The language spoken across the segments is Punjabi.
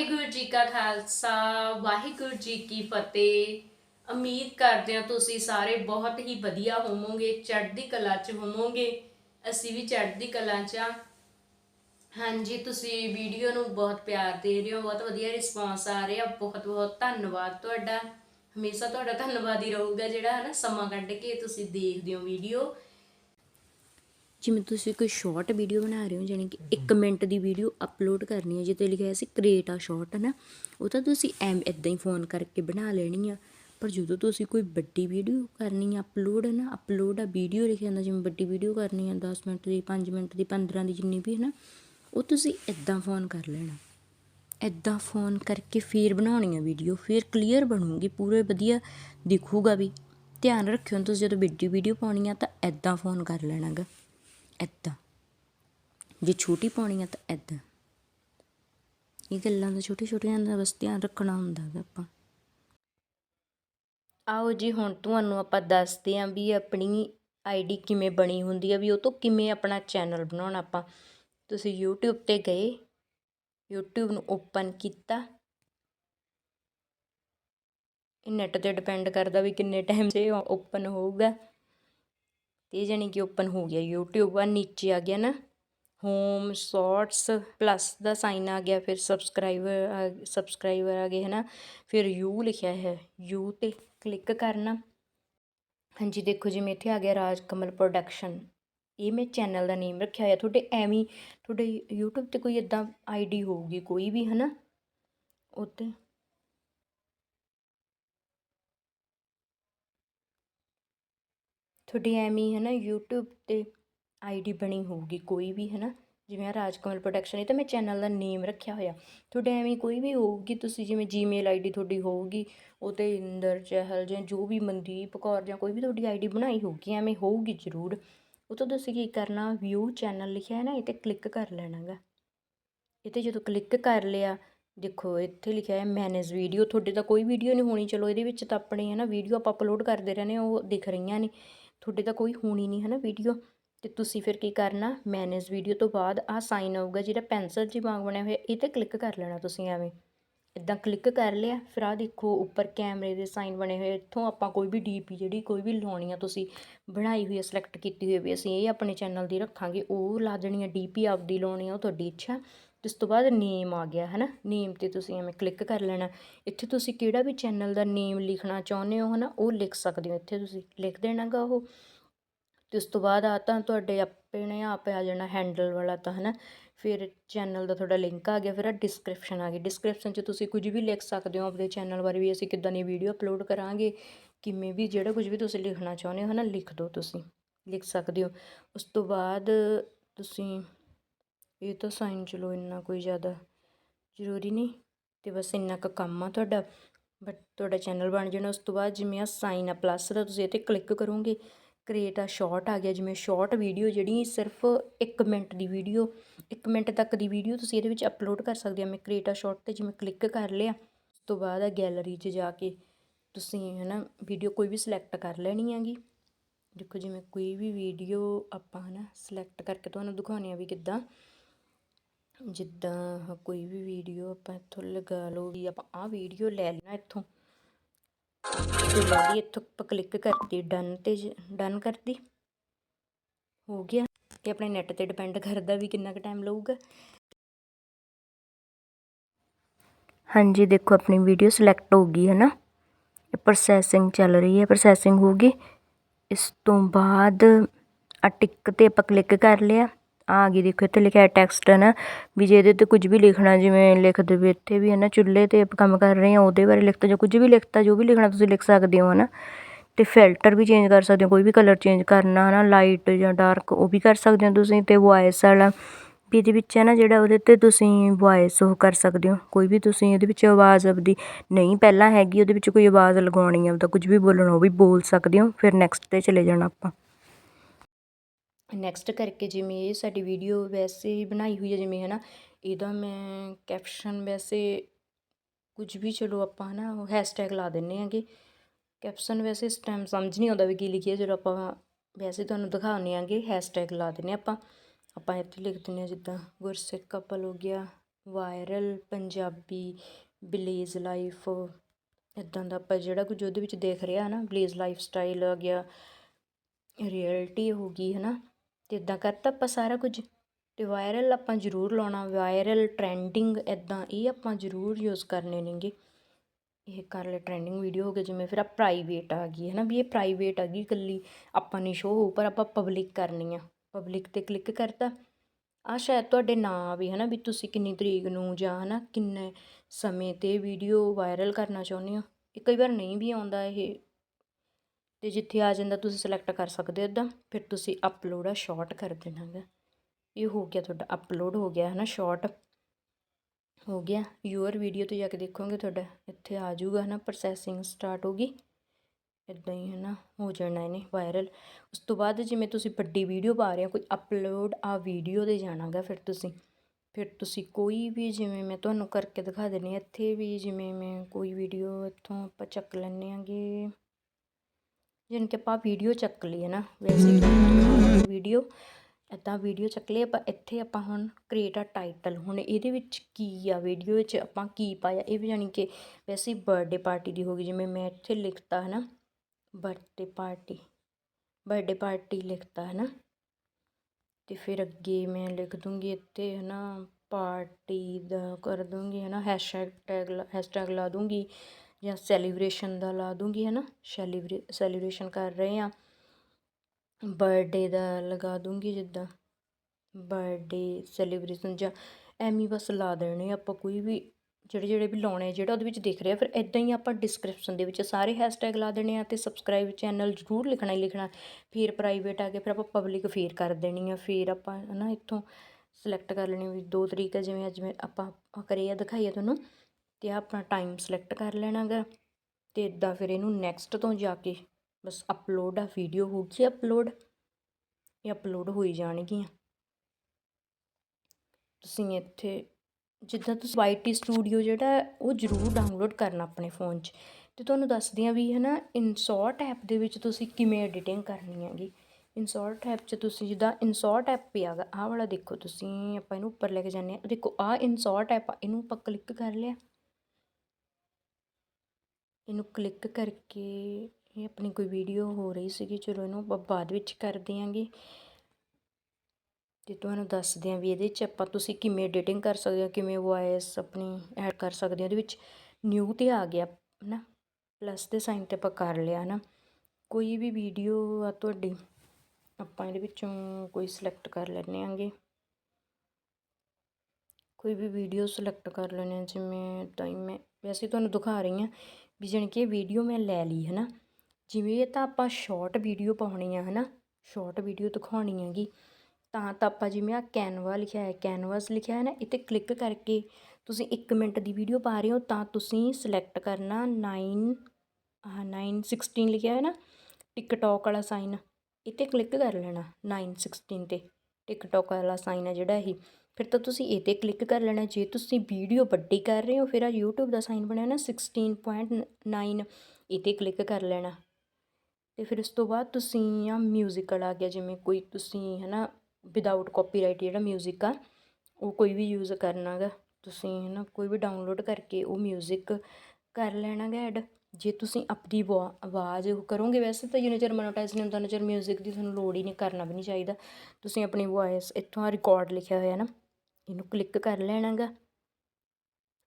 ਵਾਹਿਗੁਰੂ ਜੀ ਕਾ ਖਾਲਸਾ, ਵਾਹਿਗੁਰੂ ਜੀ ਕੀ ਫਤਿਹ। ਉਮੀਦ ਕਰਦੇ ਹਾਂ ਤੁਸੀਂ ਸਾਰੇ ਬਹੁਤ ਹੀ ਵਧੀਆ ਹੋਵੋਗੇ, ਚੜ੍ਹਦੀ ਕਲਾ 'ਚ ਹੋਵੋਗੇ। ਅਸੀਂ ਵੀ ਚੜ੍ਹਦੀ ਕਲਾ 'ਚ ਆ। ਹਾਂਜੀ, ਤੁਸੀਂ ਵੀਡੀਓ ਨੂੰ ਬਹੁਤ ਪਿਆਰ ਦੇ ਰਹੇ ਹੋ, ਬਹੁਤ ਵਧੀਆ ਰਿਸਪਾਂਸ ਆ ਰਿਹਾ। ਬਹੁਤ ਬਹੁਤ ਧੰਨਵਾਦ ਤੁਹਾਡਾ। ਹਮੇਸ਼ਾ ਤੁਹਾਡਾ ਧੰਨਵਾਦ ਹੀ ਰਹੂਗਾ ਜਿਹੜਾ ਹੈ ਨਾ ਸਮਾਂ ਕੱਢ ਕੇ ਤੁਸੀਂ ਦੇਖਦੇ ਹੋ ਵੀਡੀਓ। ਜਿਵੇਂ ਤੁਸੀਂ ਕੋਈ ਸ਼ਾਰਟ ਵੀਡੀਓ ਬਣਾ ਰਹੇ ਹੋ, ਜਾਣੀ ਕਿ 1 ਮਿੰਟ ਦੀ ਵੀਡੀਓ ਅਪਲੋਡ ਕਰਨੀ ਹੈ ਜਿੱਤੇ ਲਿਖਿਆ ਸੀ ਕ੍ਰੀਏਟ ਆ ਸ਼ਾਰਟ ਨਾ ਉਹ ਤਾਂ ਤੁਸੀਂ ਐਮ ਇਦਾਂ ਹੀ ਫੋਨ ਕਰਕੇ ਬਣਾ ਲੈਣੀ ਆ। ਪਰ ਜਦੋਂ ਤੁਸੀਂ ਕੋਈ ਵੱਡੀ ਵੀਡੀਓ ਕਰਨੀ ਆ ਅਪਲੋਡ ਹੈ ਨਾ ਅਪਲੋਡ ਆ ਵੀਡੀਓ ਲਿਖਿਆ ਜਾਂਦਾ, ਜਿਵੇਂ ਵੱਡੀ ਵੀਡੀਓ ਕਰਨੀ ਆ 10 ਮਿੰਟ ਦੀ 5 ਮਿੰਟ ਦੀ 15 ਦੀ ਜਿੰਨੀ ਵੀ ਹੈ ਨਾ ਉਹ ਤੁਸੀਂ ਇਦਾਂ ਫੋਨ ਕਰ ਲੈਣਾ। ਇਦਾਂ ਫੋਨ ਕਰਕੇ ਫੇਰ ਬਣਾਉਣੀ ਆ ਵੀਡੀਓ ਫੇਰ ਕਲੀਅਰ ਬਣੂਗੀ, ਪੂਰੇ ਵਧੀਆ ਦਿਖੂਗਾ ਵੀ। ਧਿਆਨ ਰੱਖਿਓ, ਤੁਸੀਂ ਜਦੋਂ ਵੱਡੀ ਵੀਡੀਓ ਪਾਉਣੀ ਆ, ਤਾਂ ਇਦਾਂ ਫੋਨ ਕਰ ਲੈਣਾਗਾ। ਇੱਦਾਂ ਜੇ ਛੋਟੀ ਪਾਉਣੀ ਆ ਤਾਂ ਇੱਦਾਂ ਇਹ ਗੱਲਾਂ ਦਾ ਛੋਟੇ ਛੋਟੀਆਂ ਦਾ ਬਸ ਧਿਆਨ ਰੱਖਣਾ ਹੁੰਦਾ ਹੈ ਆਪਾਂ। ਆਓ ਜੀ, ਹੁਣ ਤੁਹਾਨੂੰ ਆਪਾਂ ਦੱਸਦੇ ਆਂ ਵੀ ਆਪਣੀ ਆਈਡੀ ਕਿਵੇਂ ਬਣੀ ਹੁੰਦੀ ਆ, ਵੀ ਉਹ ਤੋਂ ਕਿਵੇਂ ਆਪਣਾ ਚੈਨਲ ਬਣਾਉਣਾ ਆਪਾਂ। ਤੁਸੀਂ YouTube ਤੇ ਗਏ, YouTube ਨੂੰ ਓਪਨ ਕੀਤਾ। ਇਹ ਨੈਟ ਤੇ ਡਿਪੈਂਡ ਕਰਦਾ ਵੀ ਕਿੰਨੇ ਟਾਈਮ 'ਚ ਓਪਨ ਹੋਊਗਾ। ਤੇ ਜਾਨੀ ਕਿ ਓਪਨ ਹੋ ਗਿਆ YouTube, ਆ ਨੀਚੇ ਆ ਗਿਆ ਨਾ। ਹੋਮ ਸ਼ਾਰਟਸ ਪਲੱਸ ਦਾ ਸਾਈਨ ਆ ਗਿਆ, ਫਿਰ ਸਬਸਕ੍ਰਾਈਬਰ ਸਬਸਕ੍ਰਾਈਬਰ ਆ ਗਏ, ਹਨਾ। ਫਿਰ ਯੂ ਲਿਖਿਆ ਹੈ, ਯੂ ਤੇ ਕਲਿੱਕ ਕਰਨਾ। ਹਾਂਜੀ, ਦੇਖੋ ਜਿਵੇਂ ਇੱਥੇ ਆ ਗਿਆ ਰਾਜ ਕਮਲ ਪ੍ਰੋਡਕਸ਼ਨ ਇਹ ਮੈਂ ਚੈਨਲ ਦਾ ਨੇਮ ਰੱਖਿਆ ਹੋਇਆ। ਤੁਹਾਡੇ ਐਵੇਂ ਤੁਹਾਡੇ YouTube ਤੇ ਕੋਈ ਇਦਾਂ ਆਈਡੀ ਹੋਊਗੀ, ਕੋਈ ਵੀ, ਹਨਾ। ਉੱਤੇ ਤੁਹਾਡੀ ਐਵੇਂ ਹੈ ਨਾ YouTube ਤੇ ਆਈਡੀ ਬਣੀ ਹੋਊਗੀ, ਕੋਈ ਵੀ ਹੈ ਨਾ, ਜਿਵੇਂ ਆ ਰਾਜਕਮਲ ਪ੍ਰੋਡਕਸ਼ਨ ਇਹ ਤਾਂ ਮੈਂ ਚੈਨਲ ਦਾ ਨੇਮ ਰੱਖਿਆ ਹੋਇਆ। ਤੁਹਾਡੇ ਐਵੇਂ ਕੋਈ ਵੀ ਹੋਊਗੀ, ਤੁਸੀਂ ਜਿਵੇਂ ਜੀਮੇਲ ਆਈਡੀ ਤੁਹਾਡੀ ਹੋਊਗੀ, ਉਹ 'ਤੇ ਇੰਦਰ ਚਹਿਲ ਜਾਂ ਜੋ ਵੀ ਮਨਦੀਪ ਕੌਰ ਜਾਂ ਕੋਈ ਵੀ ਤੁਹਾਡੀ ਆਈਡੀ ਬਣਾਈ ਹੋਊਗੀ, ਐਵੇਂ ਹੋਊਗੀ ਜ਼ਰੂਰ। ਉਹ ਤੋਂ ਤੁਸੀਂ ਕੀ ਕਰਨਾ ਵਿਊ ਚੈਨਲ ਲਿਖਿਆ ਹੈ ਨਾ, ਇਹ 'ਤੇ ਕਲਿੱਕ ਕਰ ਲੈਣਾਗਾ। ਇਹ 'ਤੇ ਜਦੋਂ ਕਲਿੱਕ ਕਰ ਲਿਆ, ਦੇਖੋ ਇੱਥੇ ਲਿਖਿਆ ਹੈ ਮੈਨੇਜ ਵੀਡੀਓ ਤੁਹਾਡੇ ਤਾਂ ਕੋਈ ਵੀਡੀਓ ਨਹੀਂ ਹੋਣੀ, ਚਲੋ ਇਹਦੇ ਵਿੱਚ ਤਾਂ ਆਪਣੇ ਹੈ ਨਾ ਵੀਡੀਓ ਆਪਾਂ ਅਪਲੋਡ ਕਰਦੇ ਰਹਿੰਦੇ ਉਹ ਦਿਖ ਰਹੀਆਂ ਨੇ। ਤੁਹਾਡੇ ਤਾਂ ਕੋਈ ਹੋਣੀ ਨਹੀਂ ਹੈ ਨਾ ਵੀਡੀਓ ਤੇ ਤੁਸੀਂ ਫਿਰ ਕੀ ਕਰਨਾ ਮੈਨੇਜ ਵੀਡੀਓ ਤੋਂ ਬਾਅਦ ਆਹ ਸਾਈਨ ਆਊਗਾ ਜਿਹੜਾ ਪੈਨਸਲ ਜੀ ਵਾਂਗ ਬਣਿਆ ਹੋਇਆ, ਇਹ ਤੇ ਕਲਿੱਕ ਕਰ ਲੈਣਾ ਤੁਸੀਂ ਐਵੇਂ। ਇਦਾਂ ਕਲਿੱਕ ਕਰ ਲਿਆ, ਫਿਰ ਆ ਦੇਖੋ ਉੱਪਰ ਕੈਮਰੇ ਦੇ ਸਾਈਨ ਬਣੇ ਹੋਏ, ਇੱਥੋਂ ਆਪਾਂ ਕੋਈ ਵੀ ਡੀਪੀ ਜਿਹੜੀ ਕੋਈ ਵੀ ਲਾਉਣੀ ਆ ਤੁਸੀਂ ਬਣਾਈ ਹੋਈ ਹੈ ਸਿਲੈਕਟ ਕੀਤੀ ਹੋਈ ਵੀ ਅਸੀਂ ਇਹ ਆਪਣੇ ਚੈਨਲ ਦੀ ਰੱਖਾਂਗੇ, ਉਹ ਲਾ ਦੇਣੀ ਆ ਡੀਪੀ ਆਪਦੀ ਲਾਉਣੀ ਆ, ਉਹ ਤੁਹਾਡੀ ਇੱਛਾ। ਉਸ ਤੋਂ ਬਾਅਦ ਨੇਮ ਆ ਗਿਆ ਹੈ ਨਾ ਨੇਮ ਤੇ ਤੁਸੀਂ ਐਵੇਂ ਕਲਿੱਕ ਕਰ ਲੈਣਾ। ਇੱਥੇ ਤੁਸੀਂ ਕਿਹੜਾ ਵੀ ਚੈਨਲ ਦਾ ਨੇਮ ਲਿਖਣਾ ਚਾਹੁੰਦੇ ਹੋ ਹੈ ਨਾ ਉਹ ਲਿਖ ਸਕਦੇ ਹੋ। ਇੱਥੇ ਤੁਸੀਂ ਲਿਖ ਦੇਣਾਗਾ ਉਹ। ਤੇ ਉਸ ਤੋਂ ਬਾਅਦ ਆ ਤਾਂ ਤੁਹਾਡੇ ਆਪਣੇ ਆਪ ਆ ਜਾਣਾ ਹੈਂਡਲ ਵਾਲਾ ਤਾਂ ਹੈ ਨਾ ਫਿਰ ਚੈਨਲ ਦਾ ਤੁਹਾਡਾ ਲਿੰਕ ਆ ਗਿਆ, ਫਿਰ ਆ ਡਿਸਕ੍ਰਿਪਸ਼ਨ ਆ ਗਈ। ਡਿਸਕ੍ਰਿਪਸ਼ਨ 'ਚ ਤੁਸੀਂ ਕੁਝ ਵੀ ਲਿਖ ਸਕਦੇ ਹੋ ਆਪਣੇ ਚੈਨਲ ਬਾਰੇ ਵੀ ਅਸੀਂ ਕਿੱਦਾਂ ਦੀ ਵੀਡੀਓ ਅਪਲੋਡ ਕਰਾਂਗੇ, ਕਿਵੇਂ ਵੀ ਜਿਹੜਾ ਕੁਝ ਵੀ ਤੁਸੀਂ ਲਿਖਣਾ ਚਾਹੁੰਦੇ ਹੋ ਹੈ ਨਾ ਲਿਖ ਦਿਓ ਤੁਸੀਂ, ਲਿਖ ਸਕਦੇ ਹੋ। ਉਸ ਤੋਂ ਬਾਅਦ ਤੁਸੀਂ ਇਹ ਤਾਂ ਸਾਈਨ ਚਲੋ ਇੰਨਾ ਕੋਈ ਜ਼ਿਆਦਾ ਜ਼ਰੂਰੀ ਨਹੀਂ ਅਤੇ ਬਸ ਇੰਨਾ ਕੁ ਕੰਮ ਆ ਤੁਹਾਡਾ ਬਟ ਤੁਹਾਡਾ ਚੈਨਲ ਬਣ ਜਾਣਾ, ਉਸ ਤੋਂ ਬਾਅਦ ਜਿਵੇਂ ਆ ਸਾਈਨ ਆ ਪਲੱਸ ਦਾ, ਤੁਸੀਂ ਇਹ 'ਤੇ ਕਲਿੱਕ ਕਰੋਗੇ ਕ੍ਰੀਏਟ ਆ ਸ਼ਾਰਟ ਆ ਗਿਆ, ਜਿਵੇਂ ਸ਼ਾਰਟ ਵੀਡੀਓ ਜਿਹੜੀ ਸਿਰਫ 1 ਮਿੰਟ ਦੀ ਵੀਡੀਓ 1 ਮਿੰਟ ਤੱਕ ਦੀ ਵੀਡੀਓ ਤੁਸੀਂ ਇਹਦੇ ਵਿੱਚ ਅਪਲੋਡ ਕਰ ਸਕਦੇ ਹੋ ਮੈਂ ਕ੍ਰੀਏਟ ਆ ਸ਼ਾਰਟ ਤੇ ਜਿਵੇਂ ਕਲਿੱਕ ਕਰ ਲਿਆ, ਉਸ ਤੋਂ ਬਾਅਦ ਆ ਗੈਲਰੀ 'ਚ ਜਾ ਕੇ ਤੁਸੀਂ ਹੈ ਨਾ ਵੀਡੀਓ ਕੋਈ ਵੀ ਸਿਲੈਕਟ ਕਰ ਲੈਣੀ ਹੈਗੀ, ਦੇਖੋ ਜਿਵੇਂ ਕੋਈ ਵੀ ਵੀਡੀਓ ਆਪਾਂ ਹੈ ਨਾ ਸਿਲੈਕਟ ਕਰਕੇ ਤੁਹਾਨੂੰ ਦਿਖਾਉਣੀ ਆ ਵੀ ਕਿੱਦਾਂ। ਜਿੱਦਾਂ ਕੋਈ ਵੀ ਵੀਡੀਓ ਆਪਾਂ ਇੱਥੋਂ ਲਗਾ ਲਓ ਵੀ ਆਪਾਂ ਆਹ ਵੀਡੀਓ ਲੈ ਲੈਣਾ ਇੱਥੋਂ। ਤੇ ਬਾਅਦ ਇੱਥੋਂ ਆਪਾਂ ਕਲਿੱਕ ਕਰਤੀ ਡਨ ਤੇ ਡਨ ਕਰਤੀ। ਹੋ ਗਿਆ। ਇਹ ਆਪਣੇ ਨੈਟ ਤੇ ਡਿਪੈਂਡ ਕਰਦਾ ਵੀ ਕਿੰਨਾ ਕੁ ਟਾਈਮ ਲਊਗਾ। ਹਾਂਜੀ, ਦੇਖੋ ਆਪਣੀ ਵੀਡੀਓ ਸਿਲੈਕਟ ਹੋ ਗਈ ਹੈ ਨਾ ਇਹ ਪ੍ਰੋਸੈਸਿੰਗ ਚੱਲ ਰਹੀ ਹੈ ਪ੍ਰੋਸੈਸਿੰਗ ਹੋ ਗਈ। ਇਸ ਤੋਂ ਬਾਅਦ ਆ ਟਿਕ ਤੇ ਆਪਾਂ ਕਲਿੱਕ ਕਰ ਲਿਆ। ਆ ਗਈ, ਦੇਖੋ ਇੱਥੇ ਲਿਖਿਆ ਟੈਕਸਟ ਹੈ ਨਾ, ਵੀ ਜੇ ਇਹਦੇ ਤੇ ਕੁਝ ਵੀ ਲਿਖਣਾ, ਜਿਵੇਂ ਲਿਖ ਦੇਵੇ ਇੱਥੇ ਵੀ ਹੈ ਨਾ, ਚੁੱਲ੍ਹੇ ਤੇ ਆਪਾਂ ਕੰਮ ਕਰ ਰਹੇ ਹਾਂ, ਉਹਦੇ ਬਾਰੇ ਲਿਖਤਾ ਜਾਂ ਕੁਝ ਵੀ ਲਿਖਤਾ, ਜੋ ਵੀ ਲਿਖਣਾ ਤੁਸੀਂ ਲਿਖ ਸਕਦੇ ਹੋ ਹੈ ਨਾ ਤੇ ਫਿਲਟਰ ਵੀ ਚੇਂਜ ਕਰ ਸਕਦੇ ਹੋ, ਕੋਈ ਵੀ ਕਲਰ ਚੇਂਜ ਕਰਨਾ ਹੈ ਨਾ ਲਾਈਟ ਜਾਂ ਡਾਰਕ ਉਹ ਵੀ ਕਰ ਸਕਦੇ ਹੋ ਤੁਸੀਂ, ਤੇ ਵੌਇਸ ਵਾਲਾ ਵੀ ਇਹਦੇ ਵਿੱਚ ਹੈ ਨਾ, ਜਿਹੜਾ ਉਹਦੇ ਤੇ ਤੁਸੀਂ ਵੌਇਸ ਉਹ ਕਰ ਸਕਦੇ ਹੋ, ਕੋਈ ਵੀ ਤੁਸੀਂ ਇਹਦੇ ਵਿੱਚ ਆਵਾਜ਼ ਆਪਦੀ, ਨਹੀਂ, ਪਹਿਲਾਂ ਹੈਗੀ, ਉਹਦੇ ਵਿੱਚ ਕੋਈ ਆਵਾਜ਼ ਲਗਾਉਣੀ ਆ, ਆਪਦਾ ਕੁਝ ਵੀ ਬੋਲਣਾ, ਉਹ ਵੀ ਬੋਲ ਸਕਦੇ ਹੋ, ਫਿਰ ਨੈਕਸਟ ਤੇ ਚਲੇ ਜਾਣਾ ਆਪਾਂ। ਨੈਕਸਟ ਕਰਕੇ ਜਿਵੇਂ ਇਹ ਸਾਡੀ ਵੀਡੀਓ ਵੈਸੇ ਹੀ ਬਣਾਈ ਹੋਈ ਹੈ, ਜਿਵੇਂ ਹੈ ਨਾ ਇਹਦਾ ਮੈਂ ਕੈਪਸ਼ਨ ਵੈਸੇ ਕੁਝ ਵੀ ਚਲੋ ਆਪਾਂ ਹੈ ਨਾ ਉਹ ਹੈਸ਼ਟੈਗ ਲਾ ਦਿੰਨੇ ਆਂਗੇ ਕੈਪਸ਼ਨ ਵੈਸੇ ਇਸ ਟਾਈਮ ਸਮਝ ਨਹੀਂ ਆਉਂਦਾ ਵੀ ਕੀ ਲਿਖੀਏ ਜਦੋਂ ਆਪਾਂ ਵੈਸੇ ਤੁਹਾਨੂੰ ਦਿਖਾਉਂਦੇ ਆਂਗੇ ਹੈਸ਼ਟੈਗ ਲਾ ਦਿੰਨੇ ਆਪਾਂ। ਆਪਾਂ ਇੱਥੇ ਲਿਖ ਦਿੰਨੇ ਆ ਜਿੱਦਾਂ, ਗੁਰਸਿੱਖ ਕਪਲ ਹੋ ਗਿਆ ਵਾਇਰਲ ਪੰਜਾਬੀ ਬਲੇਜ਼ ਲਾਈਫ ਇੱਦਾਂ ਦਾ ਆਪਾਂ ਜਿਹੜਾ ਕੁਝ ਉਹਦੇ ਵਿੱਚ ਦੇਖ ਰਿਹਾ ਹੈ ਨਾ ਬਲੇਜ਼ ਲਾਈਫ ਸਟਾਈਲ ਆ ਗਿਆ ਰਿਐਲਿਟੀ ਹੋ ਗਈ ਹੈ ਨਾ ਅਤੇ ਇੱਦਾਂ ਕਰਤਾ ਆਪਾਂ ਸਾਰਾ ਕੁਝ। ਅਤੇ ਵਾਇਰਲ ਆਪਾਂ ਜ਼ਰੂਰ ਲਾਉਣਾ ਵਾਇਰਲ ਟਰੈਂਡਿੰਗ ਇੱਦਾਂ ਇਹ ਆਪਾਂ ਜ਼ਰੂਰ ਯੂਜ਼ ਕਰਨੇ ਨੇਗੇ। ਇਹ ਕਰ ਲੈ ਟਰੈਂਡਿੰਗ ਵੀਡੀਓ ਹੋ ਗਈ ਜਿਵੇਂ ਫਿਰ ਆ ਪ੍ਰਾਈਵੇਟ ਆ ਗਈ ਹੈ ਨਾ ਵੀ ਇਹ ਪ੍ਰਾਈਵੇਟ ਆ ਗਈ, ਇਕੱਲੀ ਆਪਾਂ ਨਹੀਂ ਸ਼ੋਅ ਹੋਊ ਪਰ ਆਪਾਂ ਪਬਲਿਕ ਕਰਨੀ ਆ। ਪਬਲਿਕ 'ਤੇ ਕਲਿੱਕ ਕਰਤਾ ਆ ਸ਼ਾਇਦ ਤੁਹਾਡੇ ਨਾਂ ਵੀ ਹੈ ਨਾ ਵੀ ਤੁਸੀਂ ਕਿੰਨੀ ਤਰੀਕ ਨੂੰ ਜਾਂ ਹੈ ਨਾ ਕਿੰਨੇ ਸਮੇਂ 'ਤੇ ਵੀਡੀਓ ਵਾਇਰਲ ਕਰਨਾ ਚਾਹੁੰਦੇ ਹੋ। ਇਹ ਕਈ ਵਾਰ ਨਹੀਂ ਵੀ ਆਉਂਦਾ ਇਹ ਅਤੇ ਜਿੱਥੇ ਆ ਜਾਂਦਾ ਤੁਸੀਂ ਸਿਲੈਕਟ ਕਰ ਸਕਦੇ ਹੋ ਇੱਦਾਂ ਫਿਰ ਤੁਸੀਂ ਅਪਲੋਡ ਆ ਸ਼ਾਰਟ ਕਰ ਦੇਣਾ ਗਾ ਇਹ ਹੋ ਗਿਆ ਤੁਹਾਡਾ ਅਪਲੋਡ ਹੋ ਗਿਆ ਹੈ ਨਾ ਸ਼ਾਰਟ ਹੋ ਗਿਆ। ਯੂਅਰ ਵੀਡੀਓ ਤੇ ਜਾ ਕੇ ਦੇਖੋਗੇ ਤੁਹਾਡਾ, ਇੱਥੇ ਆ ਜਾਊਗਾ ਹੈ ਨਾ ਪ੍ਰੋਸੈਸਿੰਗ ਸਟਾਰਟ ਹੋ ਗਈ। ਇੱਦਾਂ ਹੀ ਹੈ ਨਾ ਹੋ ਜਾਣਾ ਇਹਨੇ ਵਾਇਰਲ ਉਸ ਤੋਂ ਬਾਅਦ ਜਿਵੇਂ ਤੁਸੀਂ ਵੱਡੀ ਵੀਡੀਓ ਪਾ ਰਹੇ ਹੋ, ਕੋਈ ਅਪਲੋਡ ਆ ਵੀਡੀਓ 'ਤੇ ਜਾਣਾਗਾ ਫਿਰ ਤੁਸੀਂ। ਫਿਰ ਤੁਸੀਂ ਕੋਈ ਵੀ ਜਿਵੇਂ ਮੈਂ ਤੁਹਾਨੂੰ ਕਰਕੇ ਦਿਖਾ ਦਿੰਦੀ ਹਾਂ, ਇੱਥੇ ਵੀ ਜਿਵੇਂ ਮੈਂ ਕੋਈ ਵੀਡੀਓ ਇੱਥੋਂ ਆਪਾਂ ਚੱਕ ਲੈਂਦੇ ਆਂਗੇ ਜਾਣੀ ਕਿ ਆਪਾਂ ਵੀਡੀਓ ਚੱਕ ਲਈ ਹੈ ਨਾ ਵੈਸੇ ਵੀਡੀਓ ਇੱਦਾਂ ਵੀਡੀਓ ਚੱਕ ਲਈ ਆਪਾਂ ਇੱਥੇ ਆਪਾਂ ਹੁਣ ਕ੍ਰੀਏਟ ਆ ਟਾਈਟਲ ਹੁਣ ਇਹਦੇ ਵਿੱਚ ਕੀ ਆ ਵੀਡੀਓ ਵਿੱਚ ਆਪਾਂ ਕੀ ਪਾਇਆ, ਇਹ ਵੀ ਜਾਣੀ ਕਿ ਵੈਸੇ ਬਰਥਡੇ ਪਾਰਟੀ ਦੀ ਹੋ ਗਈ, ਜਿਵੇਂ ਮੈਂ ਇੱਥੇ ਲਿਖਤਾ ਹੈ ਨਾ ਬਰਥਡੇ ਪਾਰਟੀ ਬਰਥਡੇ ਪਾਰਟੀ ਲਿਖਤਾ ਹੈ ਨਾ ਅਤੇ ਫਿਰ ਅੱਗੇ ਮੈਂ ਲਿਖ ਦੂੰਗੀ ਇੱਥੇ ਹੈ ਨਾ ਪਾਰਟੀ ਦਾ ਕਰ ਦੂੰਗੀ ਹੈ ਨਾ ਹੈਸ਼ਟੈਗ ਟੈਗ ਹੈਸ਼ਟੈਗ ਲਾ ਦੂੰਗੀ ਜਾਂ ਸੈਲੀਬ੍ਰੇਸ਼ਨ ਦਾ ਲਾ ਦੂੰਗੀ ਹੈ ਨਾ ਸੈਲੀਬ੍ਰੇ ਸੈਲੀਬ੍ਰੇਸ਼ਨ ਕਰ ਰਹੇ ਹਾਂ। ਬਰਥਡੇ ਦਾ ਲਗਾ ਦੂੰਗੀ ਜਿੱਦਾਂ। ਬਰਥਡੇ ਸੈਲੀਬ੍ਰੇਸ਼ਨ ਜਾਂ ਐਵੇਂ ਬਸ ਲਾ ਦੇਣੇ ਆਪਾਂ ਕੋਈ ਵੀ, ਜਿਹੜੇ ਜਿਹੜੇ ਵੀ ਲਾਉਣੇ ਜਿਹੜਾ ਉਹਦੇ ਵਿੱਚ ਦਿਖ ਰਿਹਾ। ਫਿਰ ਇਦਾਂ ਹੀ ਆਪਾਂ ਡਿਸਕ੍ਰਿਪਸ਼ਨ ਦੇ ਵਿੱਚ ਸਾਰੇ ਹੈਸ਼ਟੈਗ ਲਾ ਦੇਣੇ ਆ ਤੇ ਸਬਸਕ੍ਰਾਈਬ ਚੈਨਲ ਜ਼ਰੂਰ ਲਿਖਣਾ ਹੀ ਲਿਖਣਾ। ਫਿਰ ਪ੍ਰਾਈਵੇਟ ਆ ਕੇ ਫਿਰ ਆਪਾਂ ਪਬਲਿਕ ਫੇਰ ਕਰ ਦੇਣੀ ਆ। ਫਿਰ ਆਪਾਂ, ਹਨਾ, ਇੱਥੋਂ ਸਿਲੈਕਟ ਕਰ ਲੈਣੀ ਵੀ ਦੋ ਤਰੀਕ ਜਿਵੇਂ ਅੱਜ ਮੈਂ, ਆਪਾਂ ਕਰੇ ਆ ਤੁਹਾਨੂੰ। ਅਤੇ ਆਹ ਆਪਣਾ ਟਾਈਮ ਸਿਲੈਕਟ ਕਰ ਲੈਣਾ ਗਾ ਅਤੇ ਇੱਦਾਂ ਫਿਰ ਇਹਨੂੰ ਨੈਕਸਟ ਤੋਂ ਜਾ ਕੇ ਬਸ ਅਪਲੋਡ ਆ ਵੀਡੀਓ ਹੋ ਗਈ ਅਪਲੋਡ ਇਹ ਅਪਲੋਡ ਹੋਈ ਜਾਣਗੀਆਂ। ਤੁਸੀਂ ਇੱਥੇ ਜਿੱਦਾਂ ਤੁਸੀਂ ਵਾਈਟੀ ਸਟੂਡੀਓ ਜਿਹੜਾ ਉਹ ਜ਼ਰੂਰ ਡਾਊਨਲੋਡ ਕਰਨਾ ਆਪਣੇ ਫੋਨ 'ਚ। ਤੇ ਤੁਹਾਨੂੰ ਦੱਸਦੀ ਆ ਵੀ ਹੈ ਨਾ ਇਨਸੌਰਟ ਐਪ ਦੇ ਵਿੱਚ ਤੁਸੀਂ ਕਿਵੇਂ ਐਡੀਟਿੰਗ ਕਰਨੀ ਹੈਗੀ। ਇਨਸੌਰਟ ਐਪ 'ਚ ਤੁਸੀਂ ਜਿੱਦਾਂ ਇਨਸੌਰਟ ਐਪ ਪਿਆ ਗਾ ਆਹ ਵਾਲਾ ਦੇਖੋ ਤੁਸੀਂ, ਆਪਾਂ ਇਹਨੂੰ ਉੱਪਰ ਲੈ ਕੇ ਜਾਂਦੇ ਆ ਦੇਖੋ, ਆਹ ਇਨਸੌਰਟ ਐਪ ਆ, ਇਹਨੂੰ ਆਪਾਂ ਕਲਿੱਕ ਕਰ ਲਿਆ। ਇਹਨੂੰ ਕਲਿੱਕ ਕਰਕੇ ਇਹ ਆਪਣੀ ਕੋਈ ਵੀਡੀਓ ਹੋ ਰਹੀ ਸੀਗੀ, ਚਲੋ ਇਹਨੂੰ ਆਪਾਂ ਬਾਅਦ ਵਿੱਚ ਕਰ ਦਿਆਂਗੇ। ਤੇ ਤੁਹਾਨੂੰ ਦੱਸਦੇ ਹਾਂ ਵੀ ਇਹਦੇ 'ਚ ਆਪਾਂ ਤੁਸੀਂ ਕਿਵੇਂ ਐਡੀਟਿੰਗ ਕਰ ਸਕਦੇ ਹੋ, ਕਿਵੇਂ ਵੌਇਸ ਆਪਣੀ ਐਡ ਕਰ ਸਕਦੇ ਹੋ, ਇਹਦੇ ਵਿੱਚ ਨਿਊ ਤੇ ਆ ਗਿਆ ਨਾ ਪਲੱਸ ਦੇ ਸਾਈਨ ਤੇ ਆਪਾਂ ਕਰ ਲਿਆ ਨਾ ਕੋਈ ਵੀ ਵੀਡੀਓ ਆ ਤੁਹਾਡੀ, ਆਪਾਂ ਇਹਦੇ ਵਿੱਚੋਂ ਕੋਈ ਸਿਲੈਕਟ ਕਰ ਲੈਂਦੇ ਆਂਗੇ। ਕੋਈ ਵੀ ਵੀਡੀਓ ਸਿਲੈਕਟ ਕਰ ਲੈਣੇ ਆ, ਜਿਵੇਂ ਤਾਂ ਮੈਂ, ਵੈਸੇ ਤੁਹਾਨੂੰ ਦਿਖਾ ਰਹੀ ਹਾਂ ਵੀ ਜਾਣੀ ਕਿ ਵੀਡੀਓ ਮੈਂ ਲੈ ਲਈ ਹੈ ਨਾ ਜਿਵੇਂ ਇਹ ਤਾਂ ਆਪਾਂ ਸ਼ਾਰਟ ਵੀਡੀਓ ਪਾਉਣੀ ਆ ਹੈ ਨਾ ਸ਼ਾਰਟ ਵੀਡੀਓ ਦਿਖਾਉਣੀ ਹੈਗੀ। ਤਾਂ ਤਾਂ ਆਪਾਂ ਜਿਵੇਂ ਆ ਕੈਨਵਾ ਲਿਖਿਆ ਹੈ ਕੈਨਵਾਸ ਲਿਖਿਆ ਹੈ ਨਾ ਇਹ 'ਤੇ ਕਲਿੱਕ ਕਰਕੇ ਤੁਸੀਂ 1 ਮਿੰਟ ਦੀ ਵੀਡੀਓ ਪਾ ਰਹੇ ਹੋ, ਤਾਂ ਤੁਸੀਂ ਸਿਲੈਕਟ ਕਰਨਾ 9 ਆਹ 916 ਲਿਖਿਆ ਹੈ ਨਾ ਟਿਕਟੋਕ ਵਾਲਾ ਸਾਈਨ ਇਹ 'ਤੇ ਕਲਿੱਕ ਕਰ ਲੈਣਾ 916 ਤੇ। ਟਿਕਟੋਕ ਵਾਲਾ ਸਾਈਨ ਹੈ ਜਿਹੜਾ ਇਹ। ਫਿਰ ਤਾਂ ਤੁਸੀਂ ਇਹ 'ਤੇ ਕਲਿੱਕ ਕਰ ਲੈਣਾ। ਜੇ ਤੁਸੀਂ ਵੀਡੀਓ ਵੱਡੀ ਕਰ ਰਹੇ ਹੋ, ਫਿਰ ਆ YouTube ਦਾ ਸਾਈਨ ਬਣਿਆ ਨਾ 16.9 ਇਹ 'ਤੇ ਕਲਿੱਕ ਕਰ ਲੈਣਾ। ਤੇ ਫਿਰ ਉਸ ਤੋਂ ਬਾਅਦ ਤੁਸੀਂ ਆ ਮਿਊਜ਼ੀਕਲ ਆ ਗਿਆ, ਜਿਵੇਂ ਕੋਈ ਤੁਸੀਂ ਹੈ ਨਾ ਵਿਦਆਊਟ ਕਾਪੀਰਾਈਟ ਜਿਹੜਾ ਮਿਊਜ਼ਿਕ ਆ, ਉਹ ਕੋਈ ਵੀ ਯੂਜ਼ ਕਰਨਾ ਗਾ। ਤੁਸੀਂ ਹੈ ਨਾ ਕੋਈ ਵੀ ਡਾਊਨਲੋਡ ਕਰਕੇ ਉਹ ਮਿਊਜ਼ਿਕ ਕਰ ਲੈਣਾ ਗਾ ਐਡ ਜੇ ਤੁਸੀਂ ਆਪਣੀ ਵੋ- ਆਵਾਜ਼ ਉਹ ਕਰੋਗੇ, ਵੈਸੇ ਤਾਂ ਜਿੰਨਾ ਚਿਰ ਮੋਨੋਟਾਈਜ਼ ਨਹੀਂ ਹੁੰਦਾ ਉਹਨਾਂ ਚਿਰ ਮਿਊਜ਼ਿਕ ਦੀ ਤੁਹਾਨੂੰ ਲੋੜ ਹੀ ਨਹੀਂ, ਕਰਨਾ ਵੀ ਨਹੀਂ ਚਾਹੀਦਾ। ਤੁਸੀਂ ਆਪਣੀ ਵੌਇਸ ਇੱਥੋਂ ਆ ਰਿਕਾਰਡ ਲਿਖਿਆ ਹੋਇਆ ਨਾ ਇਹਨੂੰ ਕਲਿੱਕ ਕਰ ਲੈਣਾ ਗਾ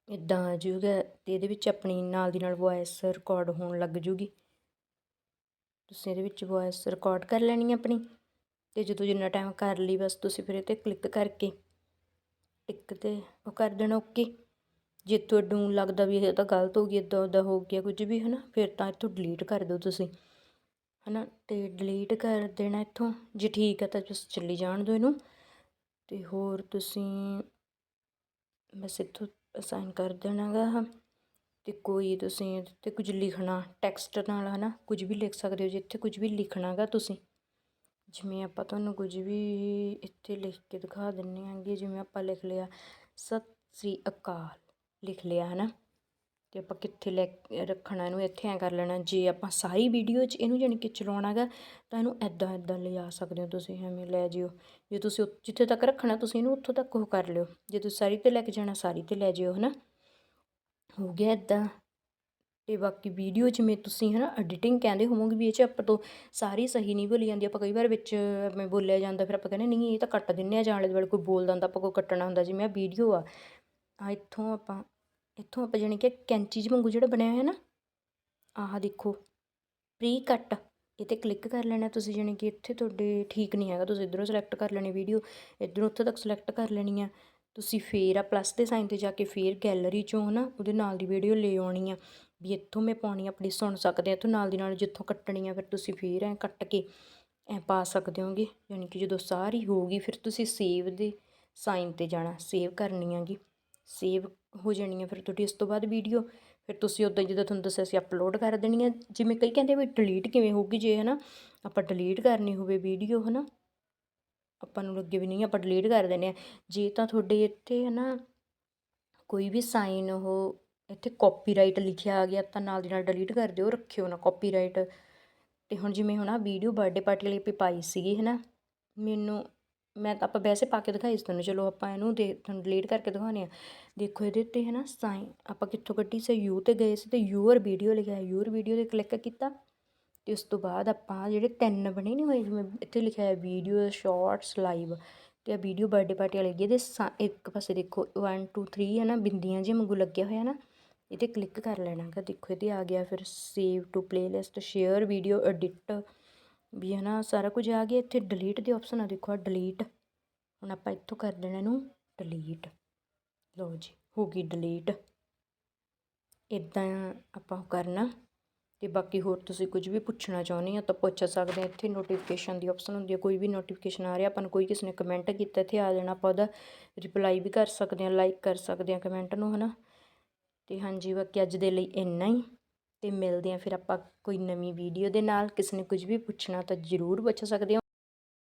ਇਦਾਂ ਆ ਜੂਗਾ ਤੇ ਇਹਦੇ ਵਿੱਚ ਆਪਣੀ ਨਾਲ ਦੀ ਨਾਲ ਵੌਇਸ ਰਿਕਾਰਡ ਹੋਣ ਲੱਗ ਜੂਗੀ ਤੁਸੀਂ ਇਹਦੇ ਵਿੱਚ ਵੌਇਸ ਰਿਕਾਰਡ ਕਰ ਲੈਣੀ ਹੈ ਆਪਣੀ ਤੇ ਜਦੋਂ ਜਿੰਨਾ ਟਾਈਮ ਕਰ ਲਈ ਬਸ ਤੁਸੀਂ ਫਿਰ ਇਹ 'ਤੇ ਕਲਿੱਕ ਕਰਕੇ ਟਿਕ ਤੇ ਉਹ ਕਰ ਦੇਣਾ ਓਕੇ ਜੇ ਤੁਹਾਨੂੰ ਲੱਗਦਾ ਵੀ ਇਹ ਤਾਂ ਗਲਤ ਹੋ ਗਈ ਇੱਦਾਂ ਉੱਦਾਂ ਹੋ ਗਿਆ ਕੁਝ ਵੀ ਹੈ ਨਾ ਫਿਰ ਤਾਂ ਇੱਥੋਂ ਡਿਲੀਟ ਕਰ ਦਿਓ ਤੁਸੀਂ ਹੈ ਨਾ ਅਤੇ ਡਿਲੀਟ ਕਰ ਦੇਣਾ ਇੱਥੋਂ। ਜੇ ਠੀਕ ਹੈ ਤਾਂ ਤੁਸੀਂ ਚੱਲੀ ਜਾਣ ਦਿਓ ਇਹਨੂੰ। ਅਤੇ ਹੋਰ ਤੁਸੀਂ ਬਸ ਇੱਥੋਂ ਅਸਾਈਨ ਕਰ ਦੇਣਾ ਗਾ ਆਹ ਅਤੇ ਕੋਈ ਤੁਸੀਂ ਇਹਦੇ 'ਤੇ ਕੁਝ ਲਿਖਣਾ ਟੈਕਸਟ ਨਾਲ ਹੈ ਨਾ ਕੁਝ ਵੀ ਲਿਖ ਸਕਦੇ ਹੋ, ਜੇ ਇੱਥੇ ਕੁਝ ਵੀ ਲਿਖਣਾ ਗਾ ਤੁਸੀਂ। ਜਿਵੇਂ ਆਪਾਂ ਤੁਹਾਨੂੰ ਕੁਝ ਵੀ ਇੱਥੇ ਲਿਖ ਕੇ ਦਿਖਾ ਦਿੰਦੇ ਆਂਗੇ, ਜਿਵੇਂ ਆਪਾਂ ਲਿਖ ਲਿਆ, ਸਤਿ ਸ੍ਰੀ ਅਕਾਲ, ਲਿਖ ਲਿਆ ਹੈ ਨਾ ਤੇ ਆਪਾਂ ਕਿੱਥੇ ਲੈ ਰੱਖਣਾ, ਇਹਨੂੰ ਇੱਥੇ ਐਂ ਕਰ ਲੈਣਾ। ਜੇ ਆਪਾਂ ਸਾਰੀ ਵੀਡੀਓ 'ਚ ਇਹਨੂੰ ਜਾਣੀ ਕਿ ਚਲਾਉਣਾ ਗਾ, ਤਾਂ ਇਹਨੂੰ ਐਦਾਂ ਐਦਾਂ ਲਿਜਾ ਸਕਦੇ ਹੋ ਤੁਸੀਂ, ਐਵੇਂ ਲੈ ਜਿਓ। ਜੇ ਤੁਸੀਂ ਉ- ਜਿੱਥੇ ਤੱਕ ਰੱਖਣਾ, ਤੁਸੀਂ ਇਹਨੂੰ ਉੱਥੋਂ ਤੱਕ ਉਹ ਕਰ ਲਿਓ। ਜੇ ਤੁਸੀਂ ਸਾਰੀ ਤੇ ਲੈ ਕੇ ਜਾਣਾ, ਸਾਰੀ ਤੇ ਲੈ ਜਿਓ, ਹਨਾ। ਹੋ ਗਿਆ ਐਦਾਂ ਤੇ ਬਾਕੀ ਵੀਡੀਓ 'ਚ ਮੈਂ ਤੁਸੀਂ, ਹਨਾ ਐਡੀਟਿੰਗ ਕਹਿੰਦੇ ਹੋਵੋਗੇ ਵੀ ਇਹ 'ਚ ਆਪਾਂ ਤੋਂ ਸਾਰੀ ਸਹੀ ਨਹੀਂ ਬੋਲੀ ਜਾਂਦੀ। ਆਪਾਂ ਕਈ ਵਾਰ ਵਿੱਚ ਮੈਂ ਬੋਲਿਆ ਜਾਂਦਾ, ਫਿਰ ਆਪਾਂ ਕਹਿੰਦੇ, ਨਹੀਂ, ਇਹ ਤਾਂ ਕੱਟ ਦਿੰਨੇ ਆ ਜਾਣ ਵਾਲੇ ਕੋਈ ਬੋਲਦਾ ਹੁੰਦਾ, ਆਪਾਂ ਕੋਈ ਕੱਟਣਾ ਹੁੰਦਾ, ਜਿਵੇਂ ਆ ਵੀਡੀਓ ਆ। ਆ ਇੱਥੋਂ ਆਪਾਂ ਇੱਥੋਂ ਆਪਾਂ ਜਾਣੀ ਕਿ ਕੈਂਚੀ ਜਿਹੀ ਵਾਂਗੂ ਜਿਹੜਾ ਬਣਿਆ ਹੋਇਆ ਨਾ, ਆਹ ਦੇਖੋ ਪ੍ਰੀ ਕੱਟ ਇਹ 'ਤੇ ਕਲਿੱਕ ਕਰ ਲੈਣਾ ਤੁਸੀਂ ਜਾਣੀ ਕਿ ਇੱਥੇ ਤੁਹਾਡੇ ਠੀਕ ਨਹੀਂ ਹੈਗਾ, ਤੁਸੀਂ ਇੱਧਰੋਂ ਸਿਲੈਕਟ ਕਰ ਲੈਣੀ ਵੀਡੀਓ ਇੱਧਰੋਂ ਉੱਥੇ ਤੱਕ ਸਿਲੈਕਟ ਕਰ ਲੈਣੀ ਆ। ਤੁਸੀਂ ਫੇਰ ਆ ਪਲੱਸ ਦੇ ਸਾਈਨ 'ਤੇ ਜਾ ਕੇ ਫੇਰ ਗੈਲਰੀ 'ਚੋਂ ਹਨਾ ਉਹਦੇ ਨਾਲ ਦੀ ਵੀਡੀਓ ਲੈ ਆਉਣੀ ਆ, ਵੀ ਇੱਥੋਂ ਮੈਂ ਪਾਉਣੀ ਆਪਣੀ ਸੁਣ ਸਕਦੇ ਆ, ਇੱਥੋਂ ਨਾਲ ਦੀ ਨਾਲ ਜਿੱਥੋਂ ਕੱਟਣੀ ਆ, ਫਿਰ ਤੁਸੀਂ ਫੇਰ ਐ ਕੱਟ ਕੇ ਐ ਪਾ ਸਕਦੇ ਹੋਗੇ ਯਾਨੀ ਕਿ ਜਦੋਂ ਸਾਰੀ ਹੋਊਗੀ ਫਿਰ ਤੁਸੀਂ ਸੇਵ ਦੇ ਸਾਈਨ 'ਤੇ ਜਾਣਾ ਸੇਵ ਕਰਨੀ ਆਗੀ ਸੇਵ ਹੋ ਜਾਣੀ ਹੈ ਫਿਰ ਤੁਹਾਡੀ ਇਸ ਤੋਂ ਬਾਅਦ ਵੀਡੀਓ ਫਿਰ ਤੁਸੀਂ ਉੱਦਾਂ ਜਿੱਦਾਂ ਤੁਹਾਨੂੰ ਦੱਸਿਆ ਸੀ ਅਪਲੋਡ ਕਰ ਦੇਣੀ ਹੈ ਜਿਵੇਂ ਕਈ ਕਹਿੰਦੇ ਵੀ ਡਿਲੀਟ ਕਿਵੇਂ ਹੋਊਗੀ ਜੇ ਹੈ ਨਾ ਆਪਾਂ ਡਿਲੀਟ ਕਰਨੀ ਹੋਵੇ ਵੀਡੀਓ ਹੈ ਨਾ ਆਪਾਂ ਨੂੰ ਲੱਗੇ ਵੀ ਨਹੀਂ, ਆਪਾਂ ਡਿਲੀਟ ਕਰ ਦਿੰਦੇ ਆ। ਜੇ ਤਾਂ ਤੁਹਾਡੇ ਇੱਥੇ ਹੈ ਨਾ ਕੋਈ ਵੀ ਸਾਈਨ ਉਹ ਇੱਥੇ ਕਾਪੀਰਾਈਟ ਲਿਖਿਆ ਆ ਗਿਆ, ਤਾਂ ਨਾਲ ਦੀ ਨਾਲ ਡਿਲੀਟ ਕਰ ਦਿਓ, ਰੱਖਿਓ ਨਾ ਕਾਪੀਰਾਈਟ ਤੇ ਹੁਣ ਜਿਵੇਂ ਹੁਣ ਆ ਵੀਡੀਓ ਬਰਥਡੇ ਪਾਰਟੀ ਲਈ ਆਪਾਂ ਪਾਈ ਸੀਗੀ ਹੈ ਨਾ ਮੈਨੂੰ ਮੈਂ ਤਾਂ ਆਪਾਂ ਵੈਸੇ ਪਾ ਕੇ ਦਿਖਾਈ ਸੀ ਤੁਹਾਨੂੰ, ਚਲੋ ਆਪਾਂ ਇਹਨੂੰ ਦੇ, ਤੁਹਾਨੂੰ ਡਿਲੀਟ ਕਰਕੇ ਦਿਖਾਉਂਦੇ ਆ ਦੇਖੋ ਇਹਦੇ ਉੱਤੇ ਹੈ ਨਾ ਸਾਈਨ ਆਪਾਂ ਕਿੱਥੋਂ ਕੱਢੀ ਸੀ? ਯੂ ਤੇ ਗਏ ਸੀ ਤੇ ਯੂਅਰ ਵੀਡੀਓ ਲਿਖਿਆ ਯੂਅਰ ਵੀਡੀਓ ਤੇ ਕਲਿੱਕ ਕੀਤਾ ਤੇ ਉਸ ਤੋਂ ਬਾਅਦ ਆਪਾਂ ਜਿਹੜੇ ਤਿੰਨ ਬਣੇ ਨਹੀਂ ਹੋਏ, ਜਿਵੇਂ ਇੱਥੇ ਲਿਖਿਆ ਹੈ ਵੀਡੀਓ ਸ਼ਾਰਟਸ ਲਾਈਵ ਤੇ ਆ ਵੀਡੀਓ ਬਰਥਡੇ ਪਾਰਟੀ ਵਾਲੀ ਹੈਗੀ ਇਹਦੇ ਸਾ- ਇੱਕ ਪਾਸੇ ਦੇਖੋ 1 2 3 ਹੈ ਨਾ, ਬਿੰਦੀਆਂ ਜਿਹੇ ਵਾਂਗੂ ਲੱਗਿਆ ਹੋਇਆ ਨਾ ਇਹ 'ਤੇ ਕਲਿੱਕ ਕਰ ਲੈਣਾ ਗਾ। ਦੇਖੋ ਇਹਦੇ ਆ ਗਿਆ ਫਿਰ save to playlist share video edit ਵੀ ਹੈ ਨਾ ਸਾਰਾ ਕੁਝ ਆ ਗਿਆ, ਇੱਥੇ ਡਿਲੀਟ ਦੇ ਆਪਸ਼ਨ ਆ, ਦੇਖੋ ਆ ਡਿਲੀਟ ਹੁਣ ਆਪਾਂ ਇੱਥੋਂ ਕਰ ਦੇਣਾ ਇਹਨੂੰ ਡਿਲੀਟ ਲਓ ਜੀ, ਹੋ ਗਈ ਡਿਲੀਟ ਇਦਾਂ ਆਪਾਂ ਉਹ ਕਰਨਾ। ਤੇ ਬਾਕੀ ਹੋਰ ਤੁਸੀਂ ਕੁਝ ਵੀ ਪੁੱਛਣਾ ਚਾਹੁੰਦੇ ਆ ਤਾਂ ਪੁੱਛ ਸਕਦੇ ਆ ਇੱਥੇ ਨੋਟੀਫਿਕੇਸ਼ਨ ਦੀ ਆਪਸ਼ਨ ਹੁੰਦੀ ਹੈ ਕੋਈ ਵੀ ਨੋਟੀਫਿਕੇਸ਼ਨ ਆ ਰਿਹਾ, ਆਪਾਂ ਨੂੰ ਕੋਈ ਕਿਸੇ ਨੇ ਕਮੈਂਟ ਕੀਤਾ, ਇੱਥੇ ਆ ਜਾਣਾ ਆਪਾਂ ਉਹਦਾ ਰਿਪਲਾਈ ਵੀ ਕਰ ਸਕਦੇ ਆ ਲਾਈਕ ਕਰ ਸਕਦੇ ਆ ਕਮੈਂਟ ਨੂੰ ਹਨਾ। ਤੇ ਹਾਂਜੀ, ਬਾਕੀ ਅੱਜ ਦੇ ਲਈ ਇੰਨਾ ਹੀ। ਅਤੇ ਮਿਲਦੇ ਹਾਂ, ਫਿਰ ਆਪਾਂ ਕੋਈ ਨਵੀਂ ਵੀਡੀਓ ਦੇ ਨਾਲ ਕਿਸੇ ਨੇ ਕੁਝ ਵੀ ਪੁੱਛਣਾ ਤਾਂ ਜ਼ਰੂਰ ਪੁੱਛ ਸਕਦੇ ਹੋ।